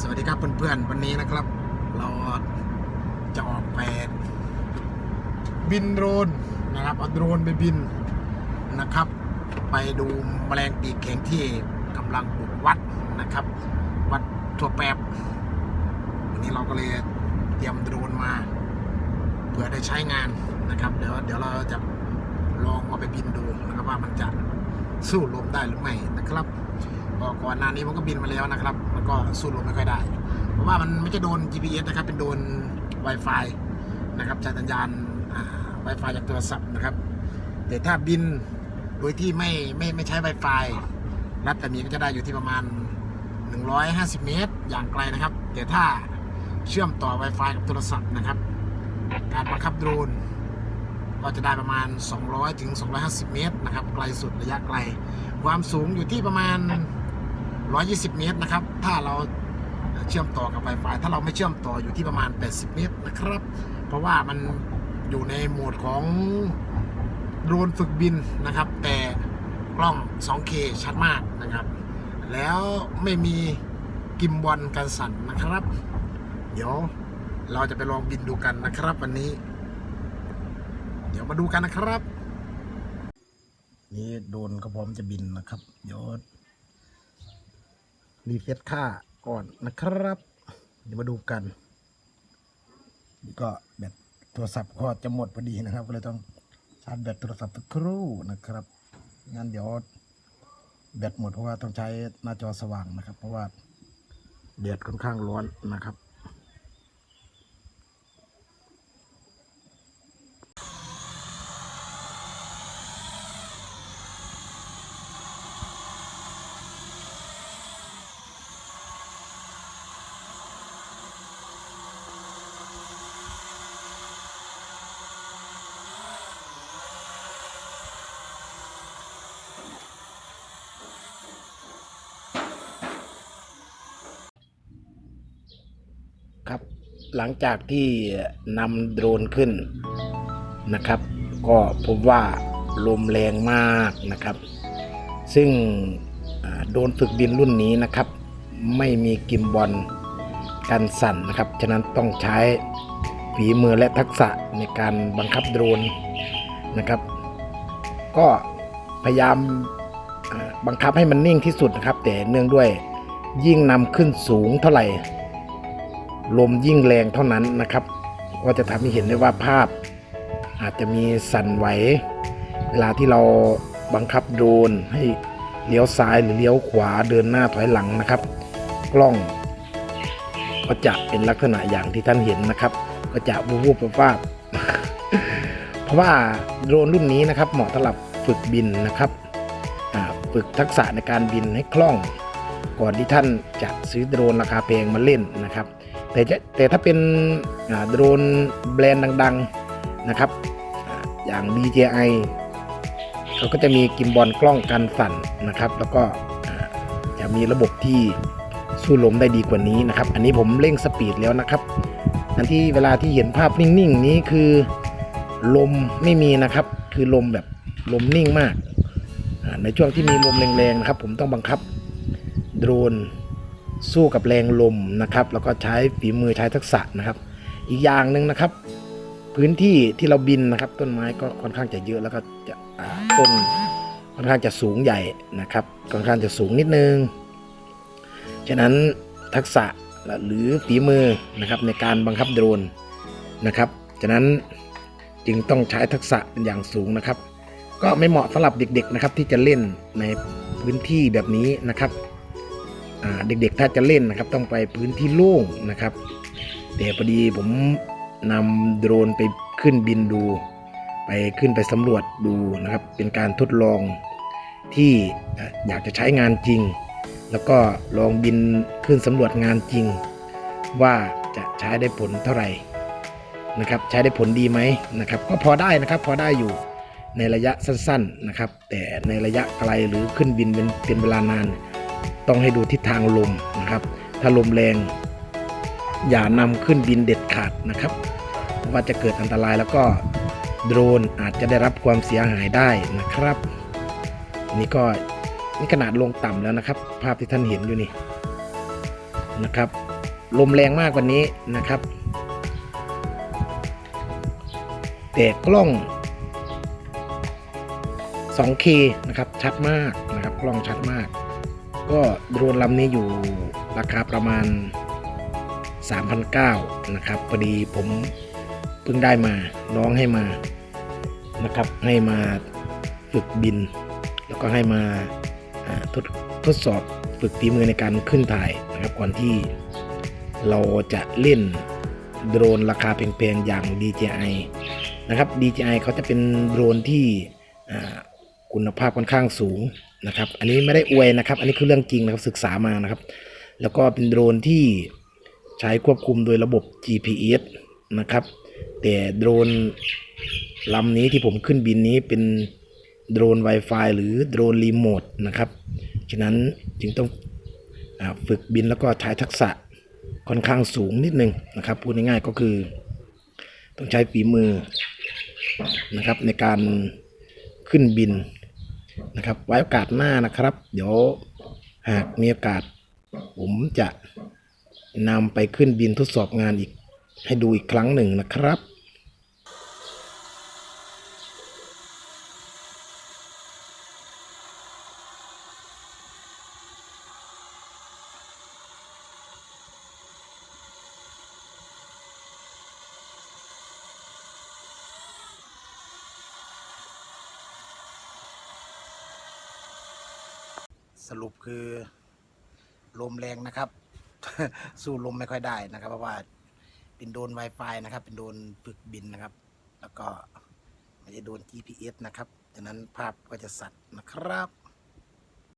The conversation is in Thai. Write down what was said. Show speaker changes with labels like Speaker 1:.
Speaker 1: สวัสดีครับเพื่อนๆ วันนี้นะครับ เราจะออกไปบินโดรนนะครับเอาโดรนไปบินนะครับ ไปดูแมลงปีกแข็งที่กำลังบุกวัดนะครับ วัดทั่วแปบวันนี้เราก็เลยเตรียมโดรนมาเพื่อได้ใช้งานนะครับ เดี๋ยวเดี๋ยวเราจะลองเอาไปบินดูนะครับว่ามันจะสู้ลมได้หรือไม่นะครับ ก็ก่อนหน้านี้มันก็บินมาแล้วนะครับ มันก็สู้ลมไม่ค่อยได้ เพราะว่ามันไม่ใช่โดน GPS นะครับ เป็นโดน Wi-Fi นะครับใช้สัญญาณ Wi-Fi จากโทรศัพท์นะครับ แต่ถ้าบินโดยที่ไม่ไม่ไม่ใช้ Wi-Fi รัศมีก็จะได้อยู่ที่ประมาณ 150 เมตร อย่างไกลนะครับ แต่ถ้าเชื่อมต่อ Wi-Fi กับโทรศัพท์นะครับ การบังคับโดรนก็จะได้ประมาณ 200 ถึง 250 เมตรนะครับ ไกลสุดระยะไกล ความสูงอยู่ที่ประมาณ 120 เมตรนะครับ ถ้าเราเชื่อมต่อกับ Wi-Fi ถ้าเราไม่เชื่อมต่ออยู่ที่ประมาณ 80 เมตรนะครับ เพราะว่ามันอยู่ในโหมดของโดรนฝึกบินนะครับ แต่กล้อง 2K ชัดมากนะครับ แล้วไม่มีกิมบอลกันสั่นนะครับ เดี๋ยวเราจะไปลองบินดูกันนะครับ วันนี้ เดี๋ยวมาดูกันนะครับ นี่โดนก็พร้อมจะบินนะครับ เดี๋ยว รีเซ็ตค่าก่อนนะครับ เดี๋ยวมาดูกัน นี่ก็แบตโทรศัพท์ก็จะหมดพอดีนะครับก็เลยต้องชาร์จแบตโทรศัพท์สักครู่นะครับงั้นเดี๋ยวแบตหมดเพราะว่าต้องใช้หน้าจอสว่างนะครับ เพราะว่าแดดค่อนข้างร้อนนะครับครับ หลังจากที่นำโดรนขึ้นนะครับ ก็พบว่าลมแรงมากนะครับ ซึ่งโดรนฝึกบินรุ่นนี้นะครับ ไม่มีกิมบอลกันสั่นนะครับ ฉะนั้นต้องใช้ฝีมือและทักษะในการบังคับโดรนนะครับ ก็พยายามบังคับให้มันนิ่งที่สุดนะครับ แต่เนื่องด้วยยิ่งนำขึ้นสูงเท่าไหร่ ลมยิ่งแรงเท่านั้นนะครับก็จะทำให้เห็นได้ว่าภาพ อาจจะมีสั่นไหว เวลาที่เราบังคับโดรนให้เลี้ยวซ้ายหรือเลี้ยวขวาเดินหน้าถอยหลังนะครับ กล้อง ก็จะเป็นลักษณะอย่างที่ท่านเห็นนะครับ ก็จะวูบวูบวาบเพราะว่าโดรนรุ่นนี้นะครับ เหมาะสำหรับฝึกบินนะครับฝึกทักษะในการบินให้คล่อง ก่อนที่ท่านจะซื้อโดรนราคาแพงมาเล่นนะครับ แต่แต่ถ้าเป็นโดรนแบรนด์ดังๆนะครับ อย่าง DJI เขาก็จะมีกิมบอลกล้องกันสั่นนะครับ แล้วก็จะมีระบบที่สู้ลมได้ดีกว่านี้นะครับ อันนี้ผมเร่งสปีดแล้วนะครับ อันที่เวลาที่เห็นภาพนิ่งๆนี้คือลมไม่มีนะครับ คือลมแบบลมนิ่งมาก ในช่วงที่มีลมแรงๆนะครับ ผมต้องบังคับโดรน สู้กับแรงลมนะครับ แล้วก็ใช้ฝีมือใช้ทักษะนะครับ อีกอย่างหนึ่งนะครับ พื้นที่ที่เราบินนะครับ ต้นไม้ก็ค่อนข้างจะเยอะแล้วก็จะต้นค่อนข้างจะสูงใหญ่นะครับค่อนข้างจะสูงนิดนึง ฉะนั้นทักษะหรือฝีมือนะครับในการบังคับโดรนนะครับ ฉะนั้นจึงต้องใช้ทักษะเป็นอย่างสูงนะครับ ก็ไม่เหมาะสำหรับเด็กๆนะครับที่จะเล่นในพื้นที่แบบนี้นะครับ เด็กๆถ้าจะเล่นนะครับ ต้องไปพื้นที่โล่งนะครับแต่พอดีผมนำโดรนไปขึ้นบินดู ไปขึ้นไปสำรวจดูนะครับ เป็นการทดลองที่เอ่ออยากจะใช้งานจริง แล้วก็ลองบินขึ้นสำรวจงานจริง ว่าจะใช้ได้ผลเท่าไหร่นะครับ ใช้ได้ผลดีไหมนะครับ ก็พอได้นะครับ พอได้อยู่ในระยะสั้น ๆนะครับ แต่ในระยะไกลหรือขึ้นบินเป็นเป็นเวลานาน ต้องให้ดูทิศทางลมนะครับ ถ้าลมแรง อย่านำขึ้นบินเด็ดขาดนะครับว่าจะเกิดอันตรายแล้วก็โดรนอาจจะได้รับความเสียหายได้นะครับ นี่ก็นี่ขนาดลงต่ำแล้วนะครับ ภาพที่ท่านเห็นอยู่นี่นะครับ ลมแรงมากกว่านี้นะครับ แต่กล้อง 2K นะครับชัดมากนะครับ กล้องชัดมาก ก็โดรนลำนี้อยู่ราคาประมาณ 3,900นะครับพอดีผมเพิ่งได้มาน้องให้มานะครับ ให้มาฝึกบิน แล้วก็ให้มาทดทดสอบฝึกฝีมือในการขึ้นถ่ายนะครับก่อนที่เราจะเล่นโดรนราคาแพงๆอย่าง DJI นะครับ DJI เขาจะเป็นโดรนที่ คุณภาพค่อนข้างสูงนะครับ อันนี้ไม่ได้อวยนะครับ อันนี้คือเรื่องจริงนะครับศึกษามานะครับ แล้วก็เป็นโดรนที่ใช้ควบคุมโดยระบบ GPS นะครับ แต่โดรนลำนี้ที่ผมขึ้นบินนี้เป็นโดรน Wi-Fi หรือโดรนรีโมทนะครับ ฉะนั้นจึงต้องอฝึกบินแล้วก็ใช้ทักษะค่อนข้างสูงนิดนึงนะครับ พูดง่ายๆก็คือ ต้องใช้ฝีมือนะครับในการขึ้นบิน นะครับ ไว้โอกาสหน้านะครับ เดี๋ยวหากมีโอกาส ผมจะนำไปขึ้นบินทดสอบงานอีก ให้ดูอีกครั้งหนึ่งนะครับ สรุปคือลมแรงนะครับ สู้ลมไม่ค่อยได้นะครับ เพราะว่าเป็นโดน Wi-Fi นะครับ เป็นโดนฝึกบินนะครับ แล้วก็ไม่ได้โดน GPS นะครับดังนั้นภาพก็จะสัตว์นะครับ